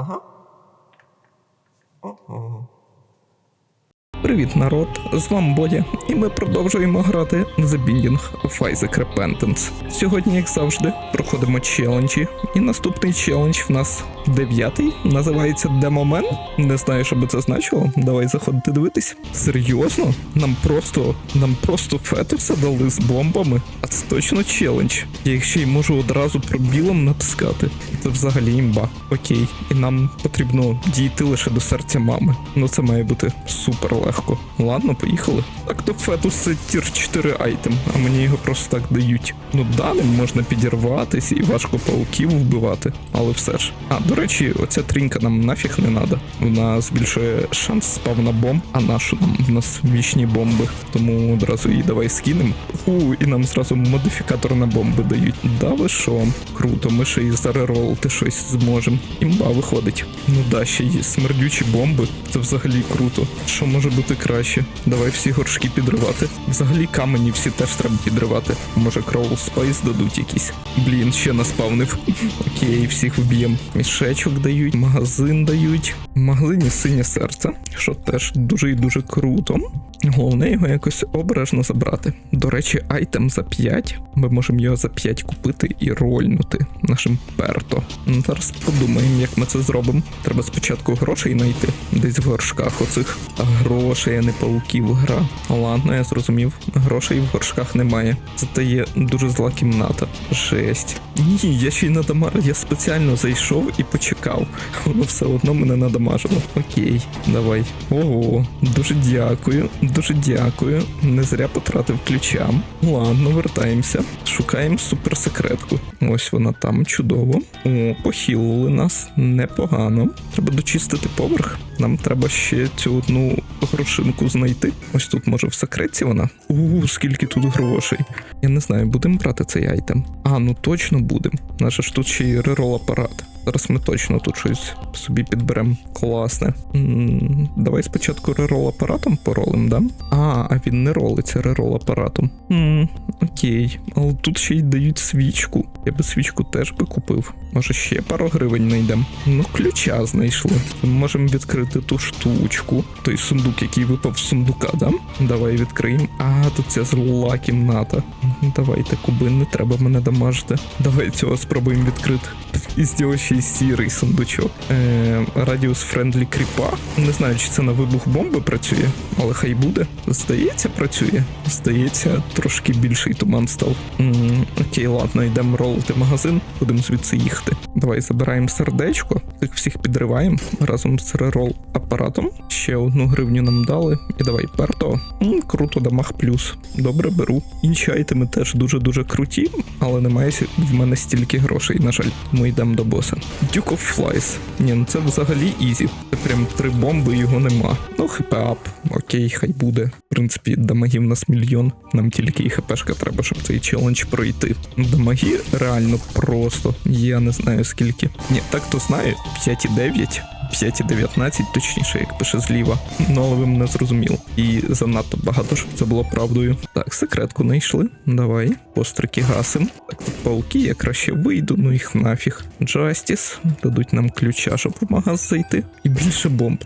Ага. Ого. Привіт, народ! З вами Бодя, і ми продовжуємо грати в The Binding of Isaac Repentance. Сьогодні, як завжди, проходимо челенджі, і наступний челендж в нас дев'ятий, називається Демомен. Не знаю, що би це значило. Давай заходити дивитись. Серйозно? Нам просто нам просто фетуса дали з бомбами, а це точно челендж. Я їх ще й можу одразу пробілом натискати. Це взагалі імба. Окей, і нам потрібно дійти лише до серця мами. Ну це має бути супер легко. Ладно, поїхали. Так то фетус це тір 4 айтем, а мені його просто так дають. Ну да, ним можна підірватися і важко пауків вбивати, але все ж. А, до речі, оця трінька нам нафіг не надо. Вона збільшує шанс спавна бомб, а нашу нам в нас вічні бомби. Тому одразу її давай скинемо. У, і нам зразу модифікатор на бомби дають. Да ви що? Круто, ми ще і зареролити щось зможемо. Імба виходить. Ну да, ще є смердючі бомби. Це взагалі круто. Що може бути краще? Давай всі горшки підривати. Взагалі камені всі теж треба підривати. Може Кроул Спейс дадуть якісь. Блін, ще наспавнив. Окей, всіх вб'єм. Мішечок дають, магазин дають. В магазині синє серце, що теж дуже і дуже круто. Головне його якось обережно забрати. До речі, айтем за 5. Ми можемо його за 5 купити і рольнути нашим перто. Ну, Зараз подумаємо, як ми це зробимо. Треба спочатку грошей знайти десь в горшках оцих. А грошей, а не пауків гра. Ладно, я зрозумів. Грошей в горшках немає. Зате є дуже зла кімната. Жесть. Ні, я ще й надамар. Я спеціально зайшов і почекав. Воно все одно мене надамажило. Окей, давай. Ого, дуже дякую, дуже дякую. Не зря потратив ключа. Ладно, вертаємося. Шукаємо суперсекретку. Ось вона там, чудово. О, похилили нас. Непогано. Треба дочистити поверх. Нам треба ще цю одну грошинку знайти. Ось тут, може, в секретці вона. У, скільки тут грошей. Я не знаю, будемо брати цей айтем. А, ну точно будемо. Наше ж тут ще й рерол апарат. Зараз ми точно тут щось собі підберемо. Класне. давай спочатку рерол апаратом поролим, да? А, а він не ролиться рерол апаратом. окей. Але тут ще й дають свічку. Я би свічку теж би купив. Може ще пару гривень знайдемо. Ну, ключа знайшли. Ми можемо відкрити ту штучку. Той сундук, який випав з сундука, да? Давай відкриємо. А, тут ця зла кімната. Давайте, куби, не треба мене дамажити. Давай цього спробуємо відкрити. І з ще й сірий сундучок. Е, радіус френдлі кріпа. Не знаю, чи це на вибух бомби працює, але хай буде. Здається, працює. Здається, трошки більший туман став. окей, ладно, йдемо ролити магазин, будемо звідси їхати. Давай забираємо сердечко, тих всіх підриваємо разом з рерол апаратом. Ще одну гривню нам дали. І давай перто. М, круто, дамаг плюс. Добре, беру. Інші айтеми теж дуже-дуже круті, але немає в мене стільки грошей, на жаль. Ми йдемо до боса. Duke of Flies. Ні, ну це взагалі ізі. Це прям три бомби, його нема. Ну, хп ап. Окей, хай буде. В принципі, дамагів нас мільйон. Нам тільки і хпшка треба, щоб цей челендж пройти. Дамаги реально просто. Я не знаю скільки. Ні, так то знаю, 5,9. 5,19, точніше, як пише зліва. Ну, але ви мене зрозуміли. І занадто багато, щоб це було правдою. Так, секретку знайшли. Давай. Пострики гасим. Так, тут пауки, я краще вийду, ну їх нафіг. Джастіс. Дадуть нам ключа, щоб в магаз зайти. І більше бомб.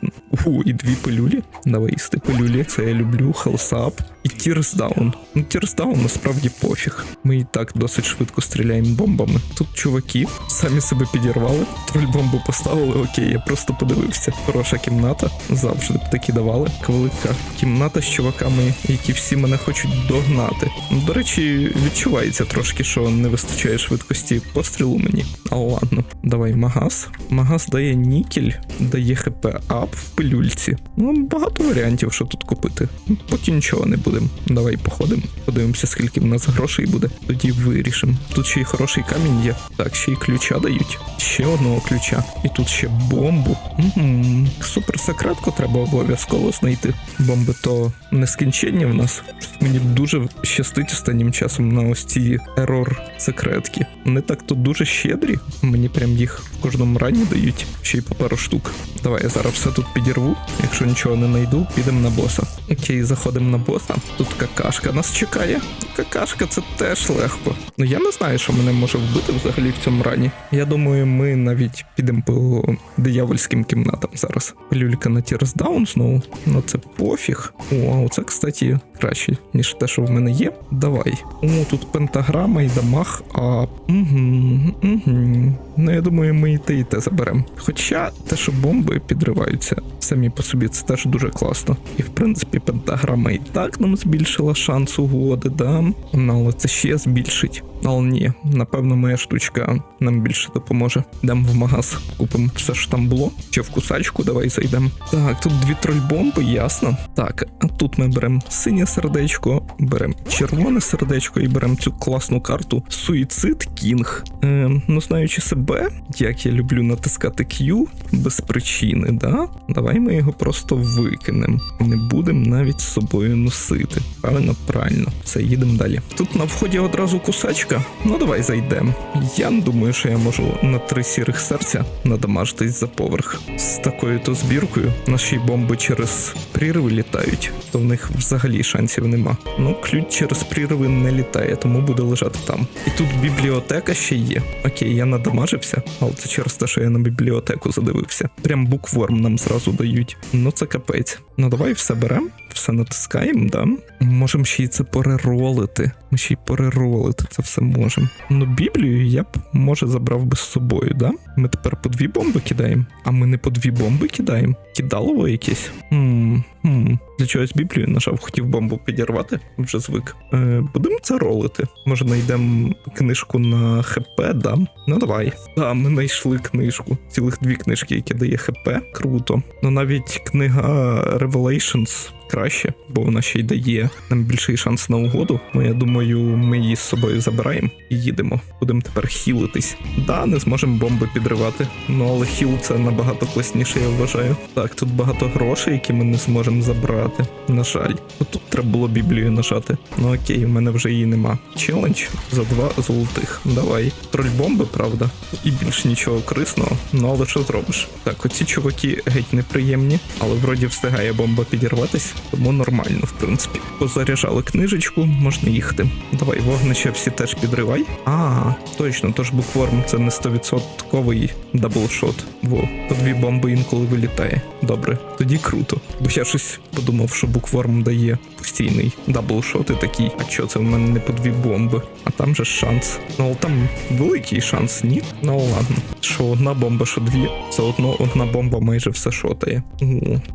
У, і дві пилюлі. Давай їсти пилюлі. Це я люблю. Хелсап. І Down. Ну, Down насправді пофіг. Ми і так досить швидко стріляємо бомбами. Тут чуваки самі себе підірвали. Троль бомбу поставили. Окей, я просто подивився. Хороша кімната. Завжди б такі давали. Велика кімната з чуваками, які всі мене хочуть догнати. До речі, відчувається трошки, що не вистачає швидкості пострілу мені. Але ладно, давай магаз. Магаз дає нікель, дає хп ап в пилюльці. Ну, багато варіантів, що тут купити. Поки нічого не будемо. Давай походимо. Подивимося, скільки в нас грошей буде. Тоді вирішимо. Тут ще й хороший камінь є. Так, ще й ключа дають. Ще одного ключа. І тут ще бомбу. Угу. Супер секретку треба обов'язково знайти. Бомби то нескінченні в нас. Мені дуже щастить останнім часом на ось ці ерор секретки. Вони так тут дуже щедрі. Мені прям їх в кожному рані дають ще й по пару штук. Давай я зараз все тут підірву. Якщо нічого не знайду, підемо на боса. Окей, заходимо на боса. Тут какашка нас чекає. Какашка це теж легко. Ну я не знаю, що мене може вбити взагалі в цьому рані. Я думаю, ми навіть підемо по диявольським кімнатам зараз. Люлька на тірсдаун знову. Ну це пофіг. О, а це, кстати, краще, ніж те, що в мене є. Давай. О, тут пентаграма і дамаг. А. Угу, угу. Ну, я думаю, ми і те, і те заберемо. Хоча те, що бомби підриваються самі по собі, це теж дуже класно. І в принципі, пентаграма і так нам збільшила шанс угоди, да? Але це ще збільшить. Але ні, напевно, моя штучка нам більше допоможе. Йдемо в магаз, купимо все, що там було. Чи в кусачку, давай зайдемо. Так, тут дві трольбомби, ясно. Так, а тут ми беремо синє сердечко, беремо червоне сердечко і беремо цю класну карту Суїцид Кінг. Е, ну, знаючи себе, як я люблю натискати Q без причини, да? Давай ми його просто викинемо. Не будемо навіть з собою носити. Правильно, правильно. Все, їдемо далі. Тут на вході одразу кусачка. Ну давай зайдемо. Я думаю, що я можу на три сірих серця надамажитись за поверх. З такою то збіркою наші бомби через прірви літають, то в них взагалі шансів нема. Ну, ключ через прірви не літає, тому буде лежати там. І тут бібліотека ще є. Окей, я надамажився, але це через те, що я на бібліотеку задивився. Прям букворм нам зразу дають. Ну це капець. Ну давай все беремо, все натискаємо, да? Можемо ще й це переролити. Ми ще й переролити це все можемо. Ну, Біблію я б, може, забрав би з собою, да? Ми тепер по дві бомби кидаємо, а ми не по дві бомби кидаємо. Кидалово якесь? Хм, хм. Для чогось Біблію нажав, хотів бомбу підірвати, вже звик. Е, будемо це ролити. Може, знайдемо книжку на ХП, да? Ну давай. Да, ми знайшли книжку. Цілих дві книжки, які дає ХП. Круто. Ну навіть книга Revelations краще, бо вона ще й дає нам більший шанс на угоду. Ну, я думаю, ми її з собою забираємо і їдемо. Будемо тепер хілитись. Да, не зможемо бомби підривати. Ну але хіл це набагато класніше, я вважаю. Так, тут багато грошей, які ми не зможемо забрати. На жаль, Ну, тут треба було біблію нажати. Ну окей, в мене вже її нема. Челендж за два золотих. Давай. Троль бомби, правда, і більш нічого корисного. Ну але що зробиш? Так, оці чуваки геть неприємні, але вроді встигає бомба підірватись, тому нормально, в принципі. Позаряджали книжечку, можна їхати. Давай, вогнище всі теж підривай. А, точно, тож букворм це не 100% даблшот. Во, по дві бомби інколи вилітає. Добре, тоді круто. Бо я щось подумав, що букворм дає постійний даблшот і такий. А що це в мене не по дві бомби? А там же шанс. Ну там великий шанс, ні? Ну ладно. Що одна бомба, що дві. Це одно одна бомба майже все шотає. О,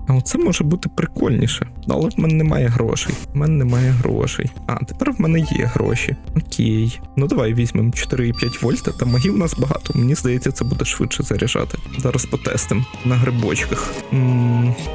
а оце може бути прикольніше. Але в мене немає грошей. В мене немає грошей. А, тепер в мене є гроші. Окей. Ну давай візьмемо 4,5 вольта, та магів у нас багато. Мені здається, це буде швидше заряджати. Зараз потестимо на грибочках.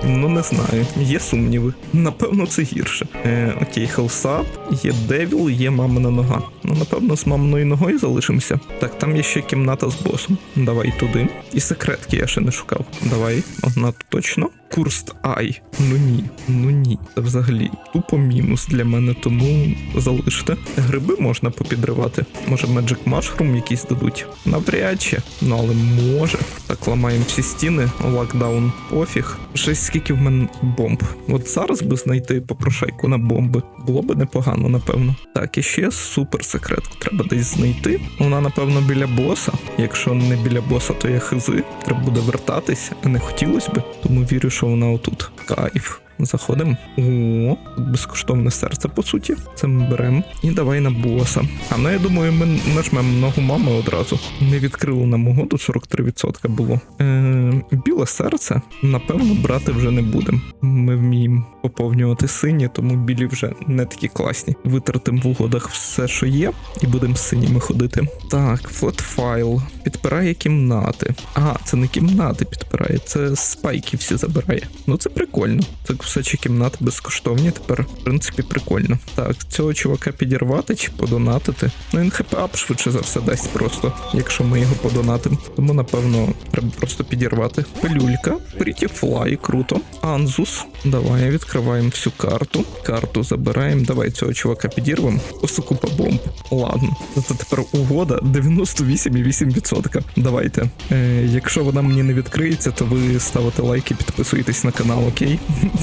Ну не знаю, є сумніви. Напевно, це гірше. Е, окей, хелсап, є девіл, є мамина нога. Ну, напевно, з маминою ногою залишимося. Так, там є ще кімната з босом. Давай туди. І секретки я ще не шукав. Давай, одна точно. Курст Ай. Ну ні, ну ні. Це взагалі тупо мінус для мене, тому залиште. Гриби можна попідривати. Може Magic Mushroom якісь дадуть. Навряд чи. Ну але може. Так, ламаємо всі стіни, локдаун, пофіг. Щось скільки в мене бомб. От зараз би знайти попрошайку на бомби. Було би непогано, напевно. Так, і ще супер секретку треба десь знайти. Вона, напевно, біля боса. Якщо не біля боса, то я хизи. Треба буде вертатись, а не хотілося би. Тому вірю, що вона отут. Кайф. Заходимо. О, безкоштовне серце, по суті. Це ми беремо. І давай на боса. А ну я думаю, ми нажмемо ногу мами одразу. Не відкрили нам угоду, 43% було. Е, біле серце, напевно, брати вже не будемо. Ми вміємо поповнювати сині, тому білі вже не такі класні. Витратимо в угодах все, що є, і будемо з синіми ходити. Так, флетфайл. Підпирає кімнати. Ага, це не кімнати підпирає, це спайки всі забирає. Ну це прикольно. Це кусачі кімнати безкоштовні. Тепер, в принципі, прикольно. Так, цього чувака підірвати чи подонатити. Ну він хп ап швидше за все дасть просто, якщо ми його подонатимо. Тому, напевно, треба просто підірвати. Пилюлька, Pretty Fly, круто. Анзус. Давай відкриваємо всю карту. Карту забираємо. Давай цього чувака підірвемо. Просто купа бомб. Ладно. Це тепер угода 98,8%. Давайте. Е, якщо вона мені не відкриється, то ви ставите лайки, підписуєтесь на канал, окей?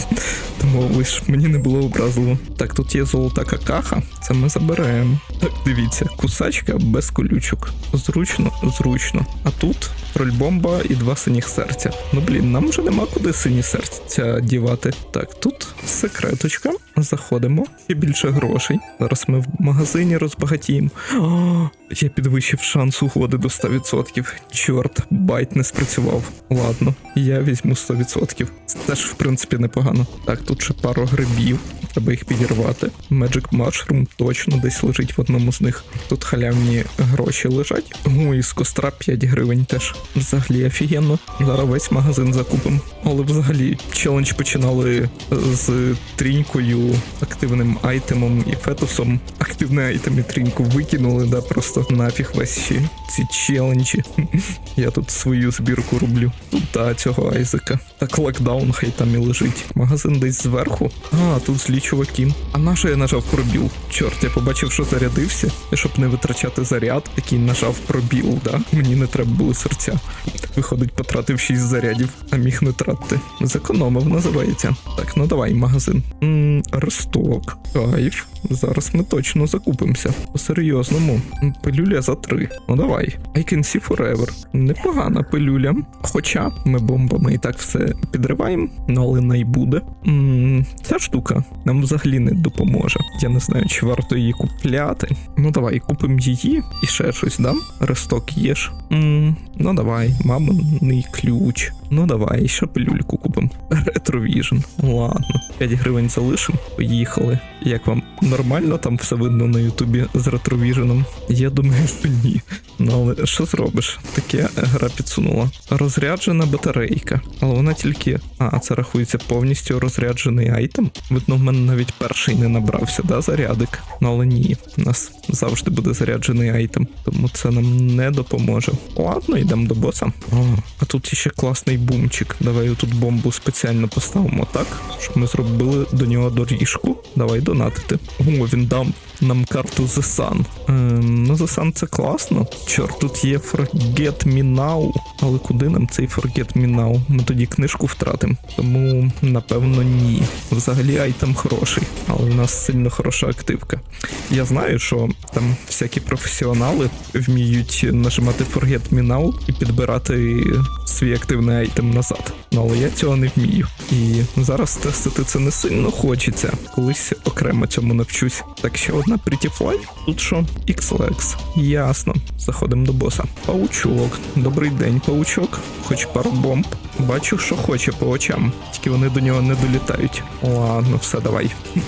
Тому лиш мені не було образливо. Так, тут є золота какаха, це ми заберемо. Так, дивіться, кусачка без колючок. Зручно, зручно. А тут трольбомба і два синіх серця. Ну блін, нам вже нема куди сині серця дівати. Так, тут секреточка. Заходимо. Ще більше грошей. Зараз ми в магазині розбагатіємо. О, я підвищив шанс угоди до 100%. Чорт, байт не спрацював. Ладно, я візьму 100%. Це теж, в принципі, непогано. Так, тут ще пару грибів. Треба їх підірвати. Magic Mushroom точно десь лежить в одному з них. Тут халявні гроші лежать. Ну і з костра 5 гривень теж. Взагалі офігенно. Зараз весь магазин закупимо. Але взагалі челендж починали з трінькою, активним айтемом і фетусом. Активний айтем і тріньку викинули, да, просто нафіг весь ще ці челенджі. Я тут свою збірку роблю. Та цього Айзека. Так локдаун хай там і лежить. Магазин десь зверху. А, тут злі чуваки. А на що я нажав пробіл? Чорт, я побачив, що зарядився. І щоб не витрачати заряд, такий нажав пробіл, да? Мені не треба було серця. Виходить, потратив 6 зарядів, а міг не тратити. Зекономив, називається. Так, ну давай, магазин. М, Росток. Кайф. Зараз ми точно закупимося. По-серйозному. Пилюля за три. Ну давай. I can see forever. Непогана пилюля. Хоча ми бомбами і так все підриваємо, ну але не й буде. М, Ця штука нам взагалі не допоможе. Я не знаю, чи варто її купляти. Ну давай, купимо її і ще щось, да? Росток є ж. М, Ну давай, маминий ключ. Ну давай, ще пилюльку купимо. Ретровіжн. Ладно. 5 гривень залишимо. Поїхали. Як вам нормально там все видно на Ютубі з ретровіженом? Я думаю, що ні. Ну але що зробиш? Таке гра підсунула. Розряджена батарейка. Але вона тільки. А, це рахується повністю розряджений айтем. Видно, в мене навіть перший не набрався, да, зарядик. Ну але ні, у нас завжди буде заряджений айтем, тому це нам не допоможе. Ладно, йдемо до боса. О, а тут ще класний бумчик. Давай тут бомбу спеціально поставимо так, щоб ми зробили до нього доріжку. Давай донатити. О, він дав нам карту The Sun. Ем, ну, The Sun це класно. Чорт, тут є Forget Me Now. Але куди нам цей Forget Me Now? Ми тоді книжку втратимо. Тому, напевно, ні. Взагалі айтем хороший, але в нас сильно хороша активка. Я знаю, що там всякі професіонали вміють нажимати Forget Me Now і підбирати свій активний айтем назад. Але я цього не вмію. І зараз тестити це не сильно хочеться. Колись окремо цьому навчусь. Так ще одна Pretty Fly. Тут що? XLX. Ясно. Заходимо до боса. Паучок. Добрий день, паучок. Хоч пару бомб. Бачу, що хоче по очам. Тільки вони до нього не долітають. Ладно, все, давай.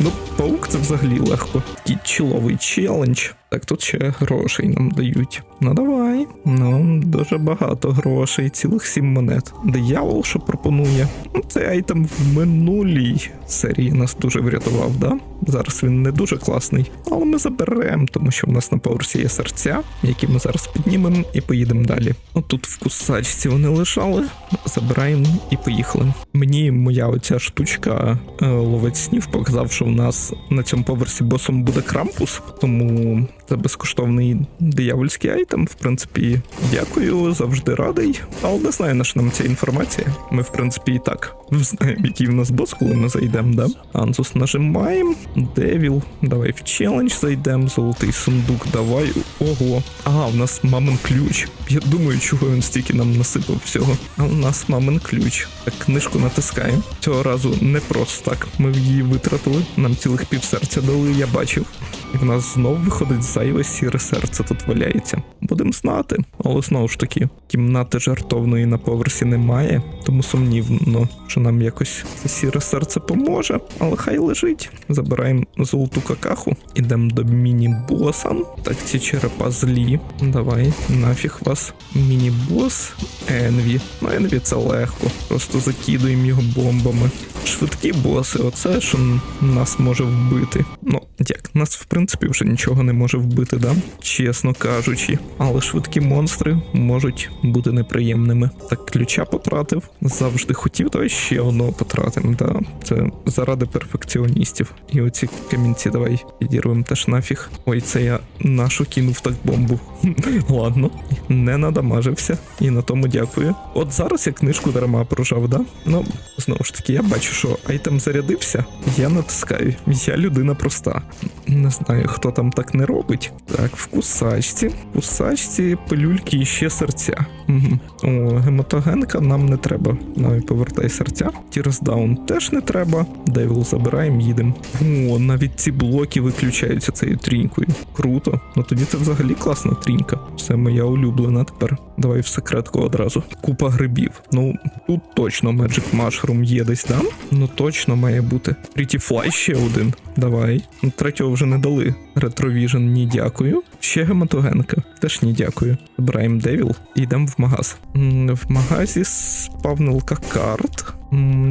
Ну, паук це взагалі легко. Такий чоловий челендж. Так, тут ще грошей нам дають. Ну давай. Ну, дуже багато грошей, цілих сім монет. Диявол, що пропонує. Ну, цей айтем в минулій серії нас дуже врятував, да? Зараз він не дуже класний, але ми заберемо, тому що в нас на поверсі є серця, які ми зараз піднімемо і поїдемо далі. Отут в кусачці вони лежали, забираємо і поїхали. Мені моя оця штучка е, ловець снів показав, що в нас на цьому поверсі босом буде крампус, тому це безкоштовний диявольський айтем. В принципі, дякую, завжди радий. Але не знаю, на що нам ця інформація. Ми, в принципі, і так знаємо, який в нас бос, коли ми зайдемо, да? Анзус нажимаємо. Девіл, давай в челендж зайдемо. Золотий сундук, давай. Ого. Ага, в нас мамин ключ. Я думаю, чого він стільки нам насипав всього. А у нас мамин ключ. Так, книжку натискаємо. Цього разу не просто так. Ми її витратили. Нам цілих півсерця дали, я бачив. І в нас знов виходить зайве сіре серце тут валяється. Будемо знати, але знову ж таки, кімнати жартовної на поверсі немає, тому сумнівно, що нам якось це сіре серце поможе. Але хай лежить. Забираємо золоту какаху, ідемо до міні-боса. Так, ці черепа злі. Давай, нафіг вас. Міні-бос Енві. Ну, Енві це легко. Просто закидуємо його бомбами. Швидкі боси, оце що нас може вбити. Ну, як, нас в принципі вже нічого не може вбити, да? Чесно кажучи. Але швидкі монстри можуть бути неприємними. Так, ключа потратив. Завжди хотів, давай ще одного потратимо, да? Це заради перфекціоністів. І оці камінці давай підірвемо теж нафіг. Ой, це я нашу кинув так бомбу. Ладно, не надамажився. І на тому дякую. От зараз я книжку дарма прожав, да? Ну, знову ж таки, я бачу, що айтем зарядився. Я натискаю. Я людина проста. Не знаю, хто там так не робить. Так, в кусачці. В кусачці пилюльки і ще серця. Угу. О, гематогенка нам не треба. Навіть повертай серця. Тірсдаун теж не треба. Девіл забираємо, їдемо. О, навіть ці блоки виключаються цією трінькою. Круто. Ну тоді це взагалі класна трінька. Це моя улюблена тепер. Давай в секретку одразу. Купа грибів. Ну, тут точно Magic Mushroom є десь, да? Ну точно має бути. Pretty Fly ще один. Давай. Ну, Третього вже не дали. Retrovision, ні дякую. Ще гематогенка. Теж ні дякую. Збираємо Девіл йдемо в магаз. В магазі спавнилка карт.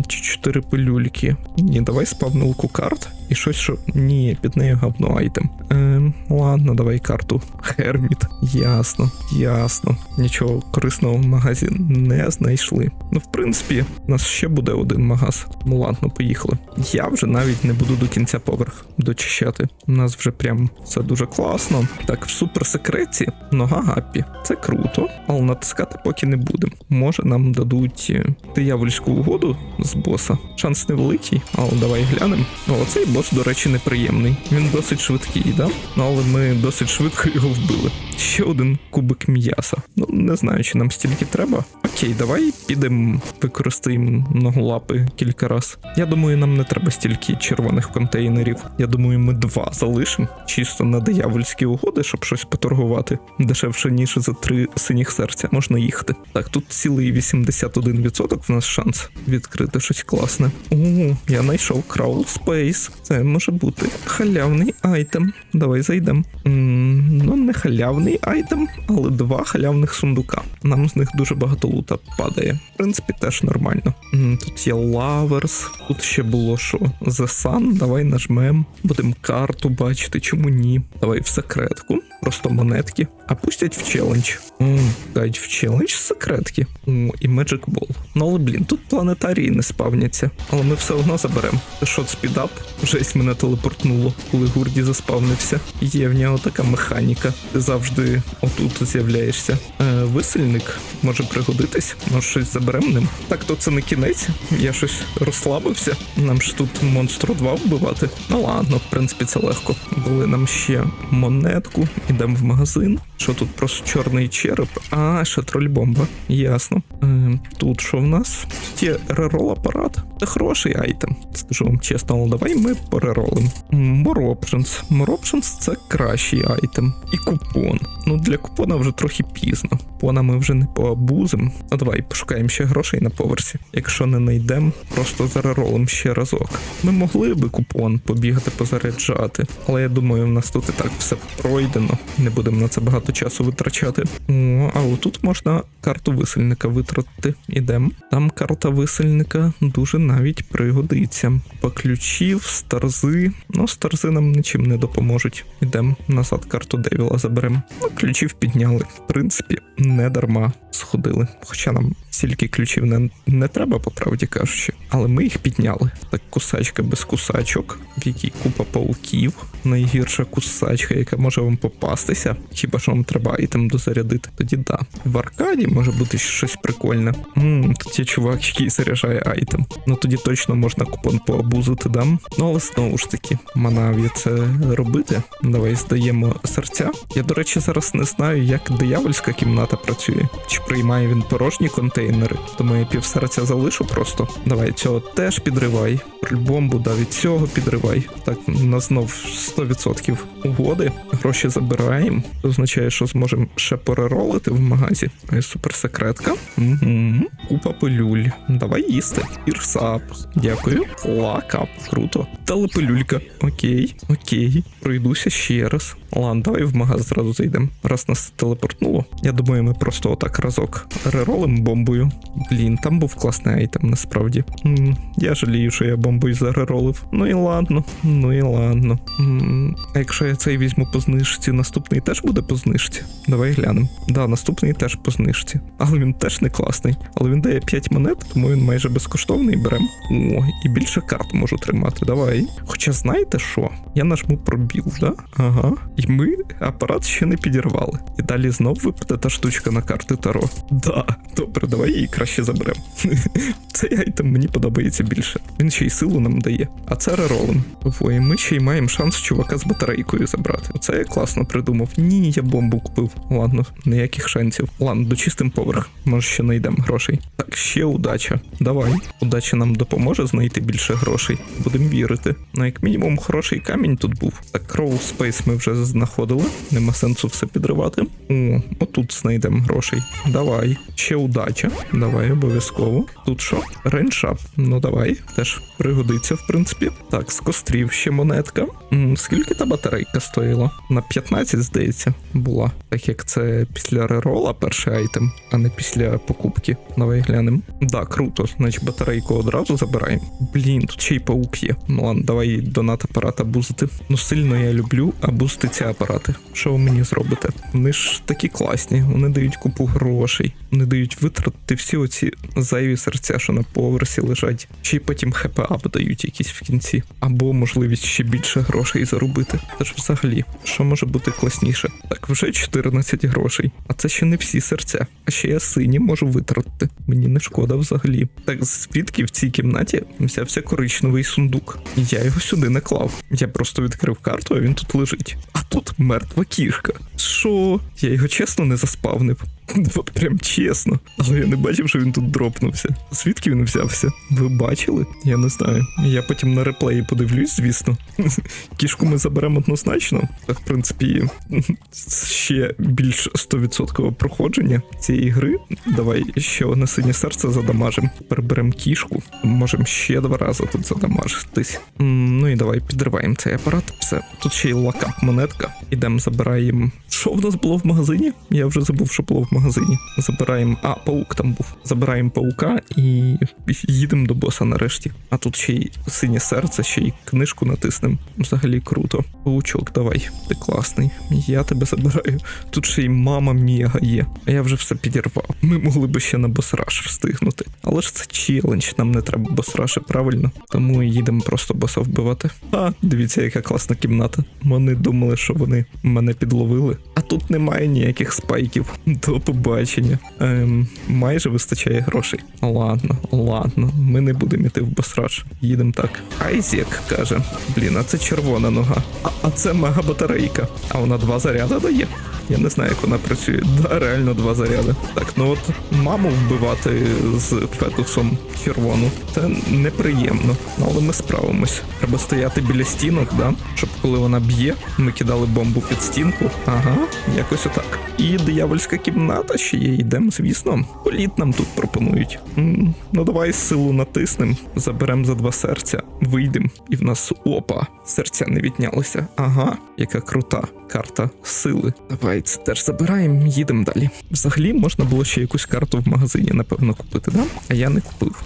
Чи чотири пилюльки. Ні, давай спавнилку карт. І щось, що. Ні, під нею говно айтем. Ем, ладно, давай карту. Херміт. Ясно, ясно. Нічого корисного в магазі не знайшли. Ну, в принципі, у нас ще буде один магаз. Ну ладно, поїхали. Я вже навіть не буду до кінця поверх дочищати. У нас вже прям все дуже класно. Так, в суперсекреті нога гаппі. Це круто, але натискати поки не будемо. Може нам дадуть е, диявольську угоду з боса. Шанс невеликий, але давай глянемо. Ну, оцей бос, до речі, неприємний. Він досить швидкий, да? Але ми досить швидко його вбили. Ще один кубик м'яса. Ну, не знаю, чи нам стільки треба. Окей, давай підемо використаємо ногулапи кілька раз. Я думаю, нам не треба стільки червоних контейнерів. Я думаю, ми два залишимо чисто на диявольські угоди, щоб щось поторгувати. Дешевше, ніж за три синіх серця. Можна їхати. Так, тут цілий 81% в нас шанс відкрити щось класне. О, я знайшов Краул Спейс. Це може бути халявний айтем. Давай зайдемо. Ну, не халявний айтем, але два халявних сундука. Нам з них дуже багато лута падає. В принципі, теж нормально. М, Тут є Лаверс, тут ще було що? The Sun, давай нажмем. Будемо карту бачити, чому ні. Давай в секретку, просто монетки. А пустять в челендж. М, в челендж секретки. О, і Magic Ball. Ну але блін, тут планетарії не спавняться. Але ми все одно заберемо. Шот спідап. Жесть мене телепортнуло, коли Гурді заспавнився. Є в нього така механіка. Ти завжди отут з'являєшся. Е, висельник може пригодитись, може щось заберемо ним. Так, то це не кінець. Я щось розслабився. Нам ж тут монстру 2 вбивати. Ну ладно, в принципі, це легко. Дали нам ще монетку, ідемо в магазин. Що тут просто чорний череп? А, ще трольбомба. Ясно. Е, тут що в нас? Тут є рерол апарат. Це хороший айтем. Скажу вам чесно, але давай ми переролимо. Моропшенс. Моропшенс це кращий айтем. І купон. Ну для купона вже трохи пізно. Купона ми вже не поабузим. Ну давай пошукаємо ще грошей на поверсі. Якщо не знайдемо, просто зареролимо ще разок. Ми могли би купон побігати позаряджати, але я думаю, в нас тут і так все пройдено. Не будемо на це багато часу витрачати. О, а отут можна карту висельника витратити. Ідемо. Там карта висельника дуже навіть пригодиться. По ключів, старзи. Ну, старзи нам нічим не допоможуть. Ідемо назад карту Девіла заберемо. Ну, ключів підняли. В принципі, не дарма сходили. Хоча нам стільки ключів не, не треба, по правді кажучи. Але ми їх підняли. Так, кусачка без кусачок, в якій купа пауків. Найгірша кусачка, яка може вам попастися. Хіба що вам треба айтем дозарядити? Тоді да. В аркаді може бути щось прикольне. Ммм, тут є чувак, який заряджає айтем. Ну тоді точно можна купон поабузити, да? Ну але знову ж таки, манаві це робити. Давай здаємо серця. Я, до речі, зараз не знаю, як диявольська кімната працює. Чи приймає він порожні контейнери, тому я півсерця залишу просто. Давай цього теж підривай. Бомбу да від цього підривай. Так, на знов 100% угоди. Гроші забираємо. Це означає, що зможемо ще переролити в магазі. Суперсекретка. Угу. Купа пилюль. Давай їсти. Ірсап. Дякую. Лакап. Круто. Телепилюлька. Окей. Окей. Пройдуся ще раз. Ладно, давай в магаз зразу зайдемо. Раз нас телепортнуло. Я думаю, ми просто отак разок реролим бомбою. Блін, там був класний айтем, насправді. М, я жалію, що я бомбою зареролив. Ну і ладно, ну і ладно. М, а якщо я цей візьму по знижці, наступний теж буде по знижці? Давай глянемо. Да, наступний теж по знижці. Але він теж не класний. Але він дає 5 монет, тому він майже безкоштовний. Берем. О, і більше карт можу тримати. Давай. Хоча знаєте що? Я нажму пробіл, да? Ага. І ми апарат ще не підірвали. І далі знов випаде та штучка на карти Таро. Да, добре, давай її краще заберемо. Цей айтем мені подобається більше. Він ще й силу нам дає. А це реролем. Во, ми ще й маємо шанс чувака з батарейкою забрати. Оце я класно придумав. Ні, я бомбу купив. Ладно, ніяких шансів. Ладно, дочистим поверх. Може ще знайдемо грошей. Так, ще удача. Давай. Удача нам допоможе знайти більше грошей. Будемо вірити. Ну, як мінімум, хороший камінь тут був. Так, Кроу Спейс ми вже знаходили. Нема сенсу все підривати. О, отут знайдемо грошей. Давай. Ще удача. Давай, обов'язково. Тут що? Рейншап. Ну давай. Теж пригодиться, в принципі. Так, з кострів ще монетка. М, скільки та батарейка стоїла? На 15, здається, була. Так як це після рерола перший айтем, а не після покупки. Давай глянемо. Да, круто. Значить, батарейку одразу забираємо. Блін, тут ще й паук є. Ну ладно, давай донат апарата бузити. Ну сильно я люблю абузити ці апарати. Що ви мені зробите? Вони ж такі класні, вони дають купу грошей. Вони дають витратити всі оці зайві серця, що на поверсі лежать. Й потім хп-ап дають якісь в кінці. Або можливість ще більше грошей заробити. Тож взагалі, що може бути класніше? Так, вже 14 грошей. А це ще не всі серця. А ще я сині можу витратити. Мені не шкода взагалі. Так, звідки в цій кімнаті взявся коричневий сундук? Я його сюди не клав. Я просто відкрив карту, а він тут лежить. Тут мертва кішка. Що? Я його чесно не заспавнив. От прям чесно. Але я не бачив, що він тут дропнувся. Звідки він взявся? Ви бачили? Я не знаю. Я потім на реплеї подивлюсь, звісно. Кішку ми заберемо однозначно. В принципі, ще більш 100% проходження цієї гри. Давай ще одне синє серце задамажимо. Переберемо кішку. Можемо ще два рази тут задамажитись. Ну і давай підриваємо цей апарат. Все. Тут ще й лакап монетка. Ідемо, забираємо. Що в нас було в магазині? Я вже забув, що було в магазині. Забираємо. А, паук там був. Забираємо паука і їдемо до боса нарешті. А тут ще й синє серце, ще й книжку натиснемо. Взагалі круто. Паучок, давай. Ти класний. Я тебе забираю. Тут ще й мама Міга є. А я вже все підірвав. Ми могли би ще на босраш встигнути. Але ж це челендж, нам не треба босраши, правильно? Тому їдемо просто боса вбивати. А, дивіться, яка класна кімната. Вони думали, що вони мене підловили. А тут немає ніяких спайків. До побачення. Ем, майже вистачає грошей. Ладно, ладно, ми не будемо йти в босраш. Їдемо так. Айзек каже: Блін, а це червона нога. А, а це мега батарейка. А вона два заряди дає. Я не знаю, як вона працює. Да, реально два заряди. Так, ну от маму вбивати з фетусом червону. Це неприємно. Ну, але ми справимось. Треба стояти біля стінок, да? Щоб коли вона б'є, ми кидали бомбу під стінку. Ага, якось отак. І диявольська кімната ще є. Йдемо, звісно. Політ нам тут пропонують. Ну давай силу натиснем, заберемо за два серця, вийдемо, і в нас опа, серця не віднялися. Ага, яка крута карта сили. Давай це теж забираємо, їдемо далі. Взагалі можна було ще якусь карту в магазині, напевно, купити, да? А я не купив.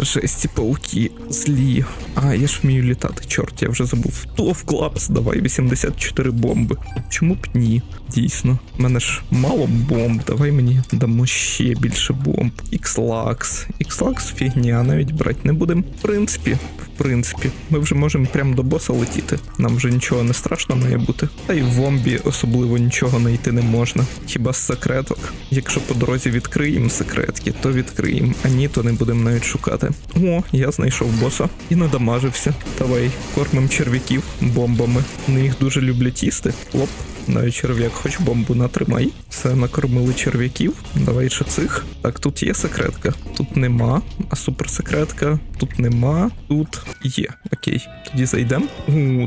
Жесті пауки, злі. А, я ж вмію літати, чорт, я вже забув. Тов клапс, давай 84 бомби. Чому б ні? Дійсно. У мене ж мало бомб. Давай мені дамо ще більше бомб. X-Lux. X-Lux фігня, навіть брати не будемо. В принципі, в принципі, ми вже можемо прямо до боса летіти. Нам вже нічого не страшно має бути. Та й в вомбі особливо нічого знайти не можна. Хіба з секреток. Якщо по дорозі відкриємо секретки, то відкриємо. А ні, то не будемо навіть шукати. О, я знайшов боса і надамажився. Давай, кормим черв'яків бомбами. Вони їх дуже люблять їсти. Лоп. Навіть черв'як, хоч бомбу натримай. Все, накормили черв'яків. Давай ще цих. Так, тут є секретка. Тут нема. А суперсекретка тут нема. Тут є. Окей. Тоді зайдемо.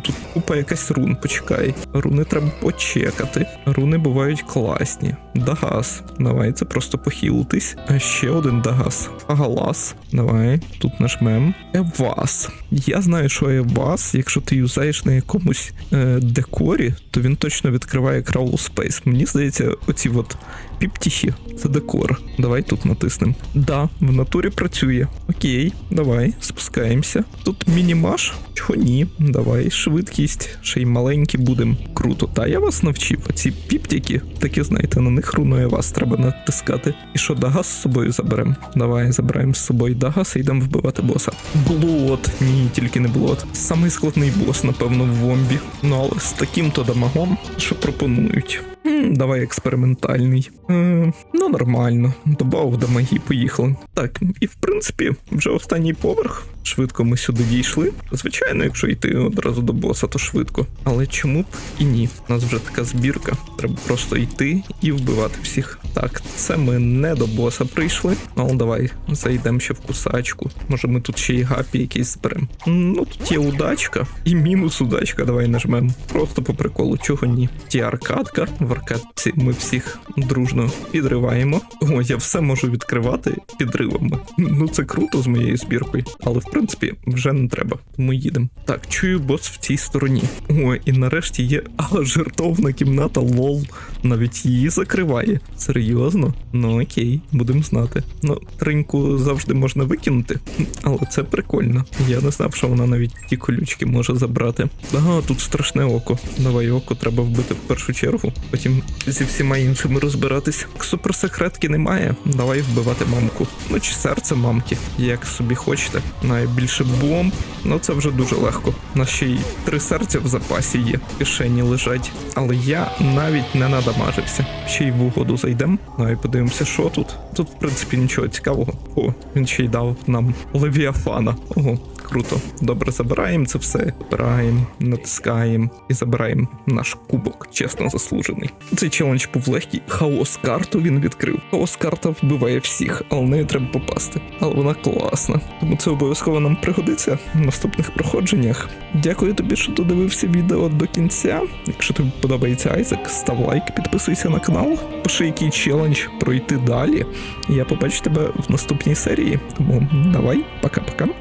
Тут купа якась рун, почекай. Руни треба почекати. Руни бувають класні. Дагас. Давай, це просто похилитись. А ще один Дагас. Агалас. Давай, тут нажмем. Евас. Я знаю, що Евас, якщо ти юзаєш на якомусь е, декорі, то він точно відкриває Crawl Space. Мені здається, оці от піптіхи це декор. Давай тут натиснем. Да, в натурі працює. Окей, давай, спускаємося. Тут мінімаш? Чого ні? Давай, швидкість, ще й маленькі будем. Круто. Та я вас навчив. Оці піптіки, такі знаєте, на них рунує вас треба натискати. І що, Дагас з собою заберемо? Давай, забираємо з собою Дагас і йдемо вбивати боса. Блот, ні, тільки не блот. Самий складний бос, напевно, в вомбі. Ну але з таким то дамагом, що пропонують. Давай експериментальний. Е, ну, нормально. Добавив до магії, поїхали. Так, і в принципі, вже останній поверх. Швидко ми сюди дійшли. Звичайно, якщо йти одразу до боса, то швидко. Але чому б і ні? У нас вже така збірка. Треба просто йти і вбивати всіх. Так, це ми не до боса прийшли. Ну, давай зайдемо ще в кусачку. Може, ми тут ще й гапі якісь зберемо. Ну, тут є удачка і мінус удачка. Давай нажмемо. Просто по приколу, чого ні. Є аркадка. В ми всіх дружно підриваємо. О, я все можу відкривати підривами. Ну це круто з моєю збіркою, але в принципі вже не треба. Ми їдемо. Так, чую бос в цій стороні. О, і нарешті є а, жертовна кімната, лол. Навіть її закриває. Серйозно? Ну окей, будемо знати. Ну, триньку завжди можна викинути, але це прикольно. Я не знав, що вона навіть ті колючки може забрати. Ага, тут страшне око. Давай око треба вбити в першу чергу, потім зі всіма іншими розбиратись. Суперсекретки немає. Давай вбивати мамку. Ну чи серце мамки, як собі хочете. Найбільше бомб. Ну це вже дуже легко. У нас ще й три серця в запасі є. Кишені лежать. Але я навіть не надамажився. Ще й в угоду зайдемо. Давай подивимося, що тут. Тут, в принципі, нічого цікавого. О, він ще й дав нам левіафана. Ого, круто. Добре, забираємо це все. Збираємо, натискаємо і забираємо наш кубок, чесно заслужений. Цей челендж був легкий. Хаос карту він відкрив. Хаос карта вбиває всіх, але в неї треба попасти. Але вона класна. Тому це обов'язково нам пригодиться в наступних проходженнях. Дякую тобі, що додивився відео до кінця. Якщо тобі подобається Айзек, став лайк, підписуйся на канал, пиши який челендж пройти далі. Я побачу тебе в наступній серії. Тому давай, пока-пока.